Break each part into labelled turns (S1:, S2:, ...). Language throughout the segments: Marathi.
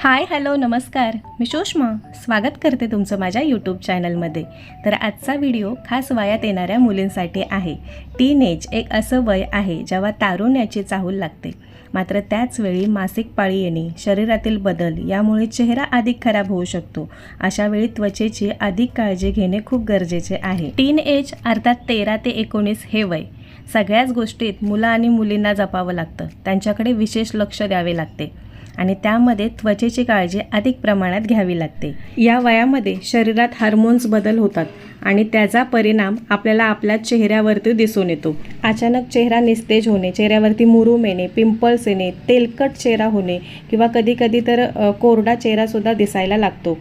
S1: हाय हॅलो नमस्कार. मी सुषमा. स्वागत करते तुमचं माझ्या यूट्यूब चॅनलमध्ये. तर आजचा व्हिडिओ खास वयात येणाऱ्या मुलींसाठी आहे. टीन एज एक असं वय आहे जेव्हा तारुण्याची चाहूल लागते. मात्र त्याचवेळी मासिक पाळी येणे शरीरातील बदल यामुळे चेहरा अधिक खराब होऊ शकतो. अशा वेळी त्वचेची अधिक काळजी घेणे खूप गरजेचे आहे. टीन एज अर्थात तेरा ते एकोणीस हे वय. सगळ्याच गोष्टीत मुलं आणि मुलींना जपावं लागतं. त्यांच्याकडे विशेष लक्ष द्यावे लागते. आणि त्यामध्ये त्वचेची काळजी अधिक प्रमाणात घ्यावी लागते. या वयामध्ये शरीरात हार्मोन्स बदल होतात आणि त्याचा परिणाम आपल्याला आपल्या चेहऱ्यावरती दिसून येतो. अचानक चेहरा निस्तेज होणे चेहऱ्यावरती मुरूम येणे पिंपल्स येणे तेलकट चेहरा होणे किंवा कधीकधी तर कोरडा चेहरासुद्धा दिसायला लागतो.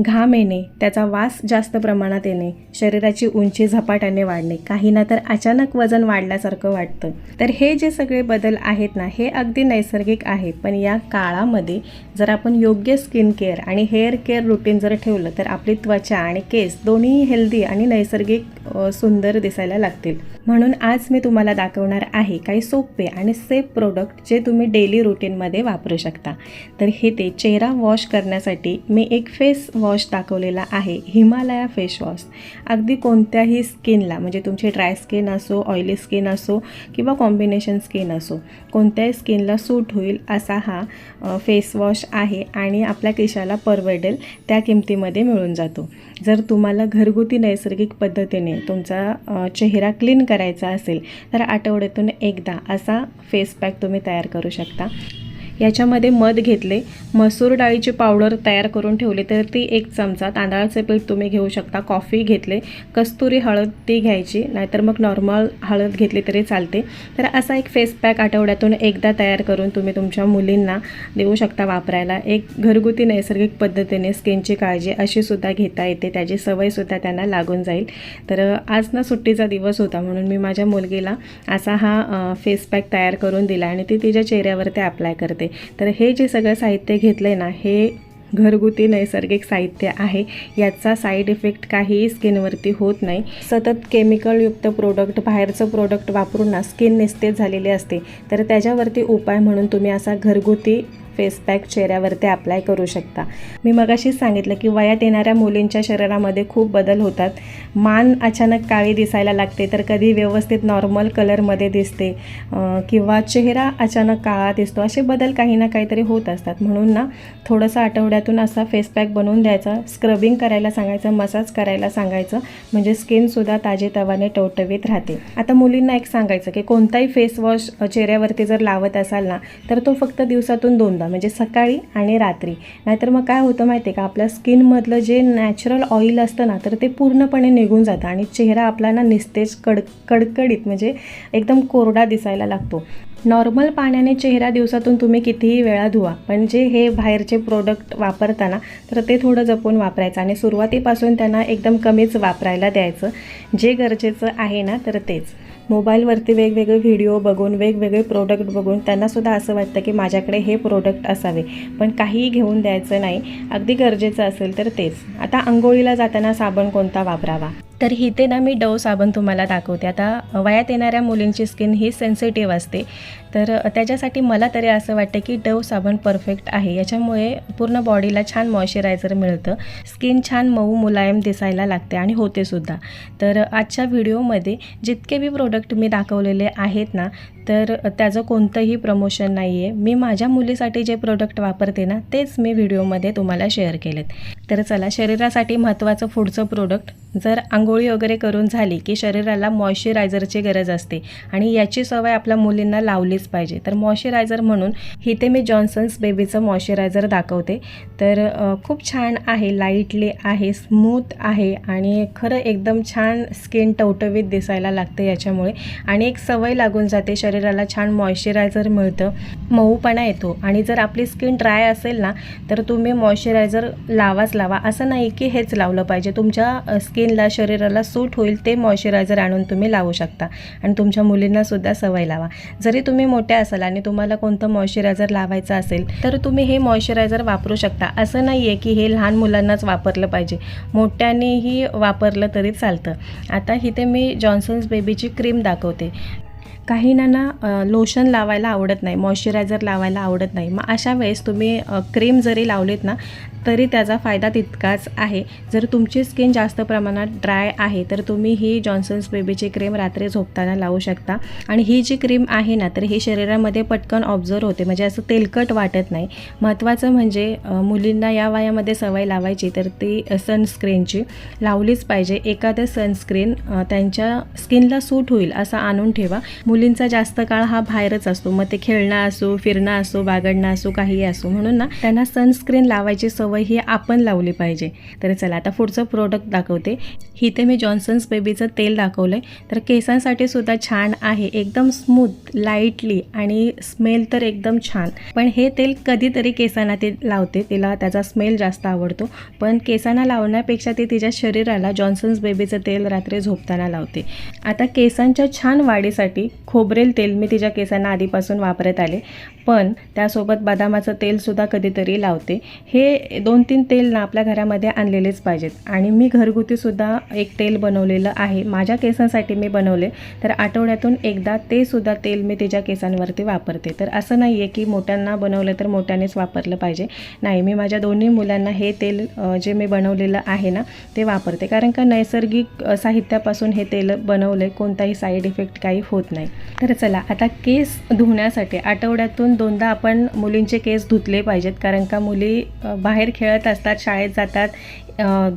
S1: घाम येणे त्याचा वास जास्त प्रमाणात येणे शरीराची उंची झपाट्याने वाढणे काही ना तर अचानक वजन वाढल्यासारखं वाटतं. तर हे जे सगळे बदल आहेत ना हे अगदी नैसर्गिक आहे. पण या काळामध्ये जर आपण योग्य स्किन केअर आणि हेअर केअर रुटीन जर ठेवलं तर आपली त्वचा आणि केस दोन्ही हेल्दी आणि नैसर्गिक सुंदर दिसायला लागतील. म्हणून आज मी तुम्हाला दाखवणार आहे काही सोपे आणि सेफ प्रोडक्ट जे तुम्ही डेली रुटीनमध्ये वापरू शकता. तर हे ते चेहरा वॉश करण्यासाठी मी एक फेस वॉश वॉश दाखवलेला आहे. Himalaya face wash. अगदी कोणत्याही स्किनला म्हणजे तुमची ड्राय स्किन असो ऑइली स्किन असो किंवा कॉम्बिनेशन स्किन असो कोणत्याही स्किनला सूट होईल असा हा फेसवॉश फेस वॉश आहे आणि आपल्या केशाला परवडेल त्या किमतीमध्ये मिळून जातो. जर तुम्हाला घरगुती नैसर्गिक पद्धतीने तुमचा चेहरा क्लीन करायचा असेल तर आठवड्यातून एकदा असा फेस पॅक तुम्ही तयार करू शकता. याच्यामध्ये मध घेतले मसूर डाळीची पावडर तयार करून ठेवली तर ती एक चमचा तांदळाचे पीठ तुम्ही घेऊ शकता. कॉफी घेतले कस्तुरी हळद ती घ्यायची नाहीतर मग नॉर्मल हळद घेतली तरी चालते. तर असा एक फेस पॅक आठवड्यातून एकदा तयार करून तुम्ही तुमच्या मुलींना देऊ शकता वापरायला. एक घरगुती नैसर्गिक पद्धतीने स्किनची काळजी अशीसुद्धा घेता येते. त्याची सवयसुद्धा त्यांना लागून जाईल. तर आज ना सुट्टीचा दिवस होता म्हणून मी माझ्या मुलगीला असा हा फेस पॅक तयार करून दिला आणि ती तिच्या चेहऱ्यावरती अप्लाय करते. तर हे जे सगळं साहित्य घेतलं आहे ना हे घरगुती नैसर्गिक साहित्य आहे. याचा साईड इफेक्ट काहीही स्किनवरती होत नाही. सतत केमिकलयुक्त प्रोडक्ट बाहेरचं प्रोडक्ट वापरून ना स्किन निस्तेज झालेली असते. तर त्याच्यावरती उपाय म्हणून तुम्ही असा घरगुती फेस पॅक चेहऱ्यावरती अप्लाय करू शकता. मी मगाशीच सांगितलं की वयात येणाऱ्या मुलींच्या शरीरामध्ये खूप बदल होतात. मान अचानक काळी दिसायला लागते तर कधी व्यवस्थित नॉर्मल कलरमध्ये दिसते किंवा चेहरा अचानक काळा दिसतो असे बदल काही ना काहीतरी होत असतात. म्हणून ना थोडंसं आठवड्यातून असा फेस पॅक बनवून द्यायचा स्क्रबिंग करायला सांगायचं मसाज करायला सांगायचं म्हणजे स्किनसुद्धा ताजेतवाने टवटवीत राहते. आता मुलींना एक सांगायचं की कोणताही फेस वॉश चेहऱ्यावरती जर लावत असाल ना तर तो फक्त दिवसातून दोनदा म्हणजे सकाळी आणि रात्री. नाहीतर मग काय होतं माहिती आहे का आपल्या स्किनमधलं जे नॅचरल ऑइल असतं ना तर ते पूर्णपणे निघून जातं आणि चेहरा आपला ना निस्तेज कड कडकडीत म्हणजे एकदम कोरडा दिसायला लागतो. नॉर्मल पाण्याने चेहरा दिवसातून तुम्ही कितीही वेळा धुवा पण जे हे बाहेरचे प्रोडक्ट वापरताना तर ते थोडं जपून वापरायचं आणि सुरुवातीपासून त्यांना एकदम कमीच वापरायला द्यायचं. जे गरजेचं आहे ना तर तेच. मोबाईलवरती वेगवेगळे व्हिडिओ बघून वेगवेगळे प्रोडक्ट बघून त्यांनासुद्धा असं वाटतं की माझ्याकडे हे प्रोडक्ट असावे. पण काहीही घेऊन द्यायचं नाही अगदी गरजेचं असेल तर तेच. आता आंघोळीला जाताना साबण कोणता वापरावा? तर इथे ना मी डव साबण तुम्हाला दाखवते. आता वयात येणाऱ्या मुलींची स्किन ही सेन्सिटिव्ह असते. तर त्याच्यासाठी मला तरी असं वाटतं की डव साबण परफेक्ट आहे. याच्यामुळे पूर्ण बॉडीला छान मॉइश्चरायझर मिळतं. स्किन छान मऊ मुलायम दिसायला लागते आणि होते सुद्धा तर आजच्या व्हिडिओमध्ये जितके बी प्रोडक्ट मी दाखवलेले आहेत ना तर त्याचं कोणतंही प्रमोशन नाही आहे मी माझ्या मुलीसाठी जे प्रोडक्ट वापरते ना तेच मी व्हिडिओमध्ये तुम्हाला शेअर केलेत. तर चला शरीरासाठी महत्त्वाचं पुढचं प्रोडक्ट जर आंघोळी वगैरे करून झाली की शरीराला मॉइश्चरायझरची गरज असते आणि याची सवय आपल्या मुलींना लावलीच पाहिजे. तर मॉइश्चरायझर म्हणून इथे मी जॉन्सन्स बेबीचं मॉइश्चरायझर दाखवते. तर खूप छान आहे लाईटली आहे स्मूथ आहे आणि खरं एकदम छान स्किन टवटवीत दिसायला लागते याच्यामुळे. आणि एक सवय लागून जाते शरीर शरीराला छान मॉइश्चरायझर मिळतं. मऊपणा येतो. आणि जर आपली स्किन ड्राय असेल ना तर तुम्ही मॉइश्चरायझर लावाच लावा. असं नाही की हेच लावलं पाहिजे. तुमच्या स्किनला शरीराला सूट होईल ते मॉइश्चरायझर आणून तुम्ही लावू शकता. आणि तुमच्या मुलींनासुद्धा सवय लावा. जरी तुम्ही मोठ्या असाल आणि तुम्हाला कोणतं मॉइश्चरायझर लावायचं असेल तर तुम्ही हे मॉइश्चरायझर वापरू शकता. असं नाही आहे की हे लहान मुलांनाच वापरलं पाहिजे. मोठ्यानेही वापरलं तरी चालतं. आता इथे मी जॉन्सन्स बेबीची क्रीम दाखवते. काहींना ना लोशन लावायला आवडत नाही मॉइश्चरायझर लावायला आवडत नाही. मग अशा वेळेस तुम्ही क्रीम जरी लावलेत ना तरी त्याचा फायदा तितकाच आहे. जर तुमची स्किन जास्त प्रमाणात ड्राय आहे तर तुम्ही ही जॉन्सन्स बेबीची क्रीम रात्री झोपताना लावू शकता. आणि ही जी क्रीम आहे ना तर ही शरीरामध्ये पटकन ऑब्झर्व होते. म्हणजे असं तेलकट वाटत नाही. महत्त्वाचं म्हणजे मुलींना या वयामध्ये सवय लावायची तर ती सनस्क्रीनची लावलीच पाहिजे. एखादं सनस्क्रीन त्यांच्या स्किनला सूट होईल असं आणून ठेवा. मुलींचा जास्त काळ हा बाहेरच असतो. मग ते खेळणं असो फिरणं असो बागडणं असो काहीही असो. म्हणून ना त्यांना सनस्क्रीन लावायची सवय ही आपण लावली पाहिजे. तर चला आता पुढचं प्रोडक्ट दाखवते. इथे मी जॉन्सन्स बेबीचं तेल दाखवलं आहे तर केसांसाठी सुद्धा छान आहे. एकदम स्मूथ लाईटली आणि स्मेल तर एकदम छान. पण हे तेल कधीतरी केसांना ते लावते. तिला त्याचा स्मेल जास्त आवडतो. पण केसांना लावण्यापेक्षा ती तिच्या शरीराला जॉन्सन्स बेबीचं तेल रात्री झोपताना लावते. आता केसांच्या छान वाढीसाठी खोबरेल तेल मी तिच्या केसांना आधीपासून वापरत आले. पण त्यासोबत बदामाचं तेलसुद्धा कधीतरी लावते. हे दोन तीन तेल ना आपल्या घरामध्ये आणलेलेच पाहिजेत. आणि मी घरगुतीसुद्धा एक तेल बनवलेलं आहे. माझ्या केसांसाठी मी बनवले. तर आठवड्यातून एकदा ते सुद्धा तेल मी तिच्या केसांवरती वापरते. तर असं नाही आहे की मोठ्यांना बनवलं तर मोठ्यानेच वापरलं पाहिजे. नाही मी माझ्या दोन्ही मुलांना हे तेल जे मी बनवलेलं आहे ना ते वापरते. कारण का नैसर्गिक साहित्यापासून हे तेल बनवलं कोणताही साईड इफेक्ट काही होत नाही. तर चला आता केस धुण्यासाठी आठवड्यातून दोनदा आपण मुलींचे केस धुतले पाहिजेत. कारण का मुली बाहेर खेळत असतात शाळेत जातात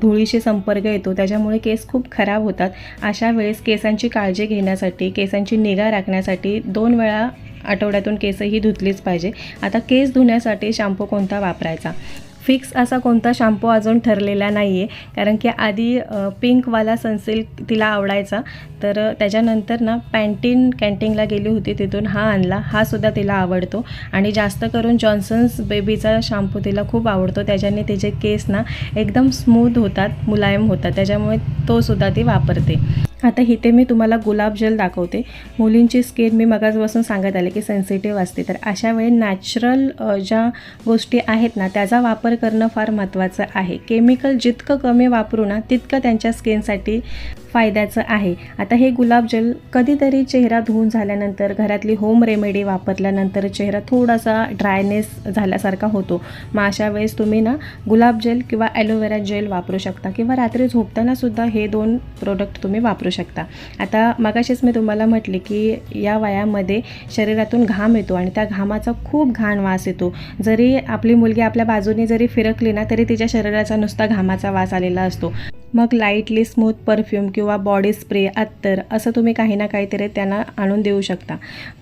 S1: धुळीशी संपर्क येतो. त्याच्यामुळे केस खूप खराब होतात. अशा वेळेस केसांची काळजी घेण्यासाठी केसांची निगा राखण्यासाठी दोन वेळा आठवड्यातून केसही धुतलीच पाहिजे. आता केस धुण्यासाठी शॅम्पू कोणता वापरायचा? फिक्स असा कोणता शॅम्पू अजून ठरलेला नाही आहे कारण की आधी पिंकवाला सनसिल्क तिला आवडायचा. तर त्याच्यानंतर ना पॅन्टीन कॅन्टीनला गेली होती तिथून हा आणला. हा सुद्धा तिला आवडतो. आणि जास्त करून जॉन्सन्स बेबीचा शॅम्पू तिला खूप आवडतो. त्याच्याने तिचे केस ना एकदम स्मूथ होतात मुलायम होतात. त्याच्यामुळे तो सुद्धा ती वापरते. आता इथे मी तुम्हाला गुलाब जल दाखवते. मुलींची स्किन मी मगाचपासून सांगत आले की सेन्सिटिव्ह असते. तर अशा वेळी नॅचरल ज्या गोष्टी आहेत ना त्याचा वापर करणं फार महत्त्वाचं आहे. केमिकल जितकं कमी वापरू ना तितकं त्यांच्या स्किनसाठी फायद्याचं आहे. आता हे गुलाब जल कधीतरी चेहरा धुवून झाल्यानंतर घरातली होम रेमेडी वापरल्यानंतर चेहरा थोडासा ड्रायनेस झाल्यासारखा होतो. मग अशा वेळेस तुम्ही ना गुलाबजेल किंवा ॲलोवेरा जेल वापरू शकता किंवा रात्री झोपतानासुद्धा हे दोन प्रोडक्ट तुम्ही वापरू शकता. आता मगाशीच मी तुम्हाला म्हटले की या वयामध्ये शरीरातून घाम येतो आणि त्या घामाचा खूप घाण वास येतो. जरी आपली मुलगी आपल्या बाजूने जरी फिरकली ना तरी तिच्या शरीराचा नुसता घामाचा वास आलेला असतो. मग लाईटली स्मूथ परफ्यूम किंवा किंवा बॉडी स्प्रे अत्तर असं तुम्ही काही ना काहीतरी त्यांना आणून देऊ शकता.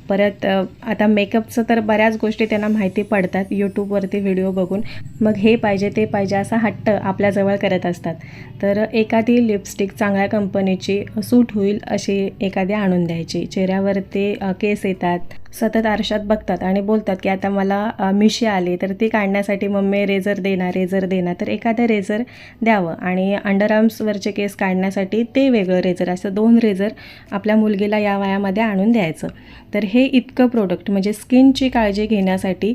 S1: परत आता मेकअपचं तर बऱ्याच गोष्टी त्यांना माहिती पडतात. यूट्यूबवरती व्हिडिओ बघून. मग हे पाहिजे ते पाहिजे असा हट्ट आपल्याजवळ करत असतात. तर एखादी लिपस्टिक चांगल्या कंपनीची सूट होईल अशी एखादी आणून द्यायची. चेहऱ्यावरती केस येतात. सतत आरशात बघतात आणि बोलतात की आता मला मिशी आली तर ती काढण्यासाठी मम्मी रेझर देणार रेझर देणार तर एखादं रेझर द्यावं आणि अंडरआर्म्सवरचे केस काढण्यासाठी ते वेगळं रेझर असं दोन रेझर आपल्या मुलगीला या वयामध्ये आणून द्यायचं. तर हे इतकं प्रोडक्ट म्हणजे स्किनची काळजी घेण्यासाठी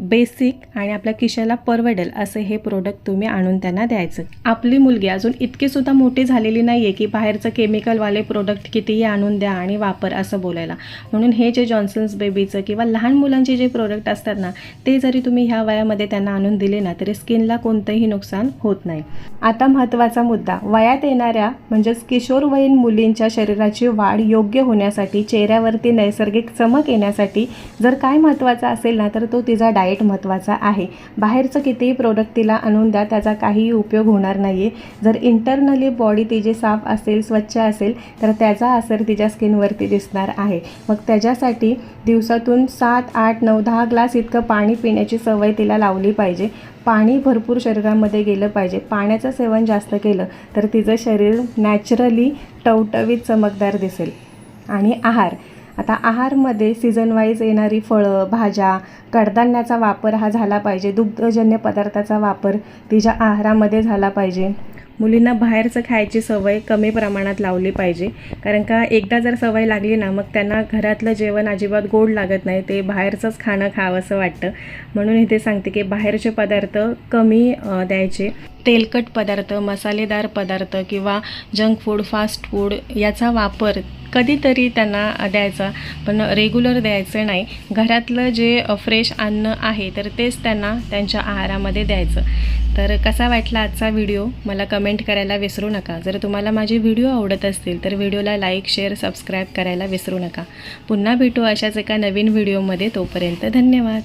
S1: बेसिक आणि आपल्या किशाला परवडेल असं हे प्रोडक्ट तुम्ही आणून त्यांना द्यायचं. आपली मुलगी अजून इतकीसुद्धा मोठी झालेली नाही आहे की बाहेरचं केमिकलवाले प्रोडक्ट कितीही आणून द्या आणि वापर असं बोलायला. म्हणून हे जे जॉन्स जॉन्सन्स बेबीचं किंवा लहान मुलांचे जे प्रोडक्ट असतात ना ते जरी तुम्ही ह्या वयामध्ये त्यांना आणून दिले ना तरी स्किनला कोणतंही नुकसान होत नाही. आता महत्त्वाचा मुद्दा वयात येणाऱ्या म्हणजेच किशोरवयीन मुलींच्या शरीराची वाढ योग्य होण्यासाठी चेहऱ्यावरती नैसर्गिक चमक येण्यासाठी जर काय महत्त्वाचं असेल ना तर तो तिचा डाएट महत्त्वाचा आहे. बाहेरचं कितीही प्रोडक्ट तिला आणून द्या त्याचा काहीही उपयोग होणार नाही आहे जर इंटरनली बॉडी तिची साफ असेल स्वच्छ असेल तर त्याचा असर तिच्या स्किनवरती दिसणार आहे. मग त्याच्यासाठी दिवसातून सात आठ नऊ दहा ग्लास इतकं पाणी पिण्याची सवय तिला लावली पाहिजे. पाणी भरपूर शरीरामध्ये गेलं पाहिजे. पाण्याचं सेवन जास्त केलं तर तिचं शरीर नॅचरली टवटवीत चमकदार दिसेल. आणि आहार. आता आहारमध्ये सीझन वाईज येणारी फळं भाज्या कडधान्याचा वापर हा झाला पाहिजे. दुग्धजन्य पदार्थाचा वापर तिच्या आहारामध्ये झाला पाहिजे. मुलींना बाहेरचं खायची सवय कमी प्रमाणात लावली पाहिजे. कारण का एकदा जर सवय लागली ना मग त्यांना घरातलं जेवण अजिबात गोड लागत नाही. ते बाहेरचंच खाणं खावंसं वाटतं. म्हणून इथे सांगते की बाहेरचे पदार्थ कमी द्यायचे. तेलकट पदार्थ मसालेदार पदार्थ किंवा जंक फूड फास्ट फूड याचा वापर कधीतरी त्यांना द्यायचा. पण रेग्युलर द्यायचं नाही. घरातलं जे फ्रेश अन्न आहे तर तेच त्यांना त्यांच्या आहारामध्ये द्यायचं. तर कसा वाटला आजचा व्हिडिओ मला कमेंट करायला विसरू नका. जर तुम्हाला माझे व्हिडिओ आवडत असतील तर व्हिडिओला लाईक शेअर सबस्क्राईब करायला विसरू नका. पुन्हा भेटू अशाच एका नवीन व्हिडिओमध्ये तोपर्यंत धन्यवाद.